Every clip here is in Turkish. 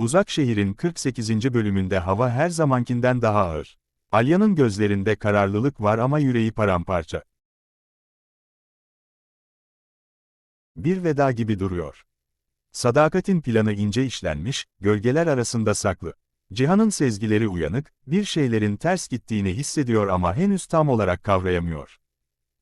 Uzak Şehir'in 48. bölümünde hava her zamankinden daha ağır. Alya'nın gözlerinde kararlılık var ama yüreği paramparça. Bir veda gibi duruyor. Sadakatin planı ince işlenmiş, gölgeler arasında saklı. Cihan'ın sezgileri uyanık, bir şeylerin ters gittiğini hissediyor ama henüz tam olarak kavrayamıyor.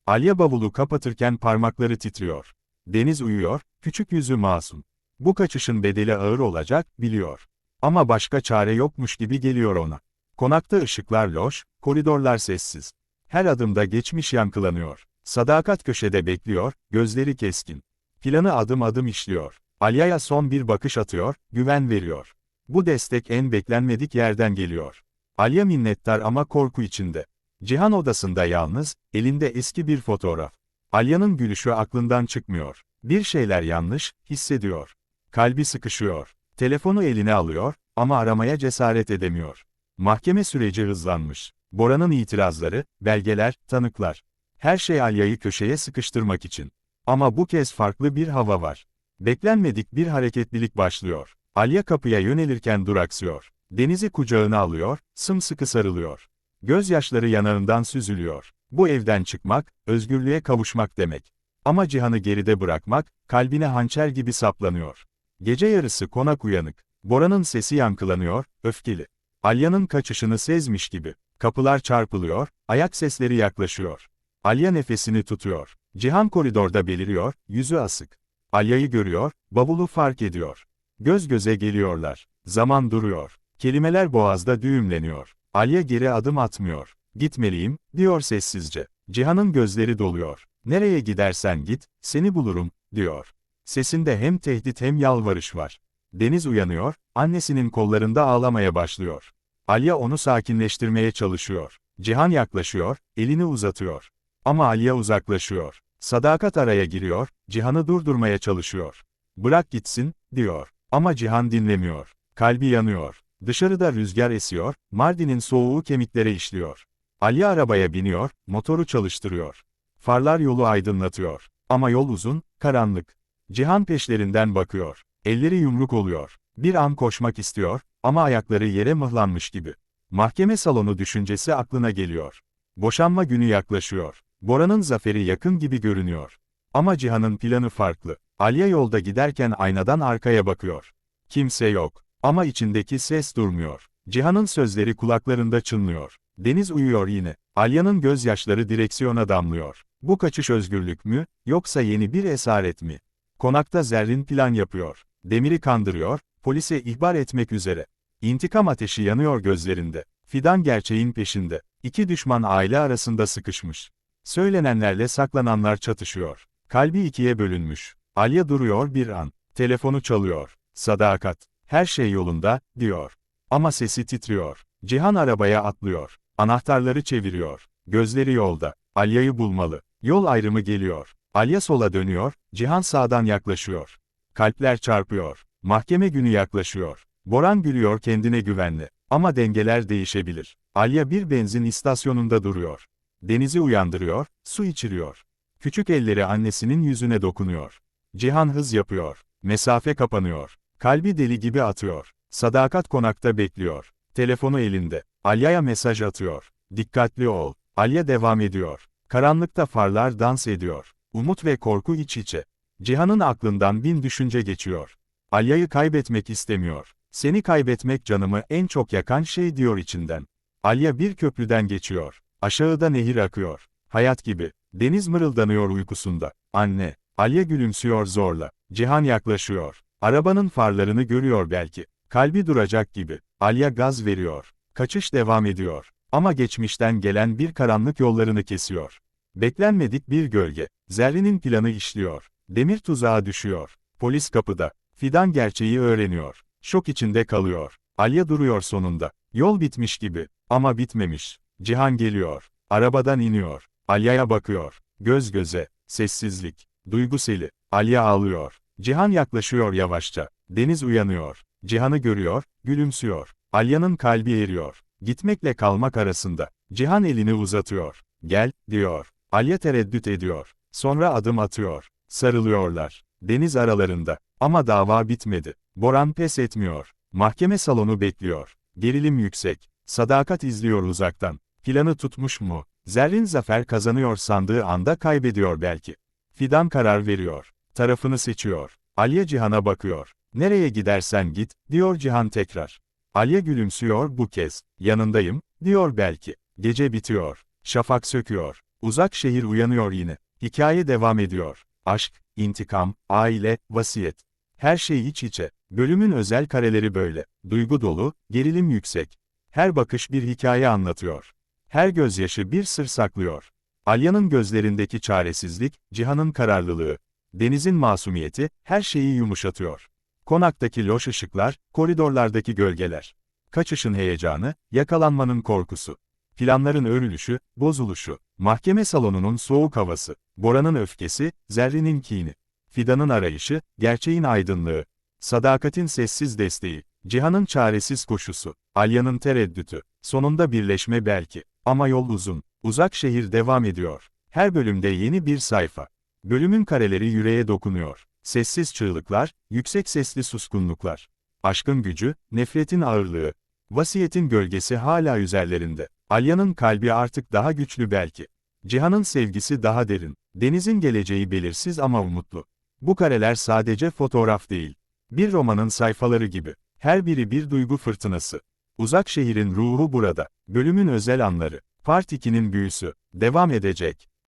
Alya bavulu kapatırken parmakları titriyor. Deniz uyuyor, küçük yüzü masum. Bu kaçışın bedeli ağır olacak, biliyor. Ama başka çare yokmuş gibi geliyor ona. Konakta ışıklar loş, koridorlar sessiz. Her adımda geçmiş yankılanıyor. Sadakat köşede bekliyor, gözleri keskin. Planı adım adım işliyor. Alya'ya son bir bakış atıyor, güven veriyor. Bu destek en beklenmedik yerden geliyor. Alya minnettar ama korku içinde. Cihan odasında yalnız, elinde eski bir fotoğraf. Alya'nın gülüşü aklından çıkmıyor. Bir şeyler yanlış, hissediyor. Kalbi sıkışıyor. Telefonu eline alıyor, ama aramaya cesaret edemiyor. Mahkeme süreci hızlanmış. Bora'nın itirazları, belgeler, tanıklar. Her şey Alya'yı köşeye sıkıştırmak için. Ama bu kez farklı bir hava var. Beklenmedik bir hareketlilik başlıyor. Alya kapıya yönelirken duraksıyor. Denizi kucağına alıyor, sımsıkı sarılıyor. Gözyaşları yanağından süzülüyor. Bu evden çıkmak, özgürlüğe kavuşmak demek. Ama Cihan'ı geride bırakmak, kalbine hançer gibi saplanıyor. Gece yarısı konak uyanık. Bora'nın sesi yankılanıyor, öfkeli. Alya'nın kaçışını sezmiş gibi. Kapılar çarpılıyor, ayak sesleri yaklaşıyor. Alya nefesini tutuyor. Cihan koridorda beliriyor, yüzü asık. Alya'yı görüyor, bavulu fark ediyor. Göz göze geliyorlar. Zaman duruyor. Kelimeler boğazda düğümleniyor. Alya geri adım atmıyor. Gitmeliyim, diyor sessizce. Cihan'ın gözleri doluyor. Nereye gidersen git, seni bulurum, diyor. Sesinde hem tehdit hem yalvarış var. Deniz uyanıyor, annesinin kollarında ağlamaya başlıyor. Alya onu sakinleştirmeye çalışıyor. Cihan yaklaşıyor, elini uzatıyor. Ama Alya uzaklaşıyor. Sadakat araya giriyor, Cihan'ı durdurmaya çalışıyor. Bırak gitsin, diyor. Ama Cihan dinlemiyor. Kalbi yanıyor. Dışarıda rüzgar esiyor, Mardin'in soğuğu kemiklere işliyor. Ali arabaya biniyor, motoru çalıştırıyor. Farlar yolu aydınlatıyor. Ama yol uzun, karanlık. Cihan peşlerinden bakıyor. Elleri yumruk oluyor. Bir an koşmak istiyor, ama ayakları yere mıhlanmış gibi. Mahkeme salonu düşüncesi aklına geliyor. Boşanma günü yaklaşıyor. Bora'nın zaferi yakın gibi görünüyor. Ama Cihan'ın planı farklı. Alya yolda giderken aynadan arkaya bakıyor. Kimse yok. Ama içindeki ses durmuyor. Cihan'ın sözleri kulaklarında çınlıyor. Deniz uyuyor yine. Alya'nın gözyaşları direksiyona damlıyor. Bu kaçış özgürlük mü, yoksa yeni bir esaret mi? Konakta Zerrin plan yapıyor. Demir'i kandırıyor, polise ihbar etmek üzere. İntikam ateşi yanıyor gözlerinde. Fidan gerçeğin peşinde. İki düşman aile arasında sıkışmış. Söylenenlerle saklananlar çatışıyor. Kalbi ikiye bölünmüş. Alya duruyor bir an. Telefonu çalıyor. Sadakat. Her şey yolunda, diyor. Ama sesi titriyor. Cihan arabaya atlıyor. Anahtarları çeviriyor. Gözleri yolda. Alya'yı bulmalı. Yol ayrımı geliyor. Alya sola dönüyor, Cihan sağdan yaklaşıyor. Kalpler çarpıyor. Mahkeme günü yaklaşıyor. Boran gülüyor kendine güvenli. Ama dengeler değişebilir. Alya bir benzin istasyonunda duruyor. Denizi uyandırıyor, su içiriyor. Küçük elleri annesinin yüzüne dokunuyor. Cihan hız yapıyor. Mesafe kapanıyor. Kalbi deli gibi atıyor. Sadakat konakta bekliyor. Telefonu elinde. Alya'ya mesaj atıyor. Dikkatli ol. Alya devam ediyor. Karanlıkta farlar dans ediyor. Umut ve korku iç içe. Cihan'ın aklından bin düşünce geçiyor. Alya'yı kaybetmek istemiyor. Seni kaybetmek canımı en çok yakan şey diyor içinden. Alya bir köprüden geçiyor. Aşağıda nehir akıyor. Hayat gibi. Deniz mırıldanıyor uykusunda. Anne. Alya gülümsüyor zorla. Cihan yaklaşıyor. Arabanın farlarını görüyor belki. Kalbi duracak gibi. Alya gaz veriyor. Kaçış devam ediyor. Ama geçmişten gelen bir karanlık yollarını kesiyor. Beklenmedik bir gölge. Zerrin'in planı işliyor. Demir tuzağa düşüyor. Polis kapıda. Fidan gerçeği öğreniyor. Şok içinde kalıyor. Alya duruyor sonunda. Yol bitmiş gibi. Ama bitmemiş. Cihan geliyor. Arabadan iniyor. Alya'ya bakıyor. Göz göze. Sessizlik. Duyguseli. Alya ağlıyor. Cihan yaklaşıyor yavaşça. Deniz uyanıyor. Cihan'ı görüyor, gülümsüyor. Alya'nın kalbi eriyor. Gitmekle kalmak arasında. Cihan elini uzatıyor. Gel, diyor. Alya tereddüt ediyor. Sonra adım atıyor. Sarılıyorlar. Deniz aralarında. Ama dava bitmedi. Boran pes etmiyor. Mahkeme salonu bekliyor. Gerilim yüksek. Sadakat izliyor uzaktan. Planı tutmuş mu? Zerrin zafer kazanıyor sandığı anda kaybediyor belki. Fidan karar veriyor. Tarafını seçiyor. Alya Cihan'a bakıyor. Nereye gidersen git, diyor Cihan tekrar. Alya gülümsüyor bu kez. Yanındayım, diyor belki. Gece bitiyor. Şafak söküyor. Uzak şehir uyanıyor yine. Hikaye devam ediyor. Aşk, intikam, aile, vasiyet. Her şey iç içe. Bölümün özel kareleri böyle. Duygu dolu, gerilim yüksek. Her bakış bir hikaye anlatıyor. Her gözyaşı bir sır saklıyor. Alya'nın gözlerindeki çaresizlik, Cihan'ın kararlılığı. Deniz'in masumiyeti, her şeyi yumuşatıyor. Konaktaki loş ışıklar, koridorlardaki gölgeler. Kaçışın heyecanı, yakalanmanın korkusu. Planların örülüşü, bozuluşu. Mahkeme salonunun soğuk havası. Bora'nın öfkesi, Zerrin'in kini. Fidan'ın arayışı, gerçeğin aydınlığı. Sadakatin sessiz desteği. Cihan'ın çaresiz koşusu. Alya'nın tereddütü. Sonunda birleşme belki. Ama yol uzun. Uzak şehir devam ediyor. Her bölümde yeni bir sayfa. Bölümün kareleri yüreğe dokunuyor. Sessiz çığlıklar, yüksek sesli suskunluklar. Aşkın gücü, nefretin ağırlığı. Vasiyetin gölgesi hala üzerlerinde. Alya'nın kalbi artık daha güçlü belki. Cihan'ın sevgisi daha derin. Deniz'in geleceği belirsiz ama umutlu. Bu kareler sadece fotoğraf değil. Bir romanın sayfaları gibi. Her biri bir duygu fırtınası. Uzak şehrin ruhu burada. Bölümün özel anları. Part 2'nin büyüsü. Devam edecek.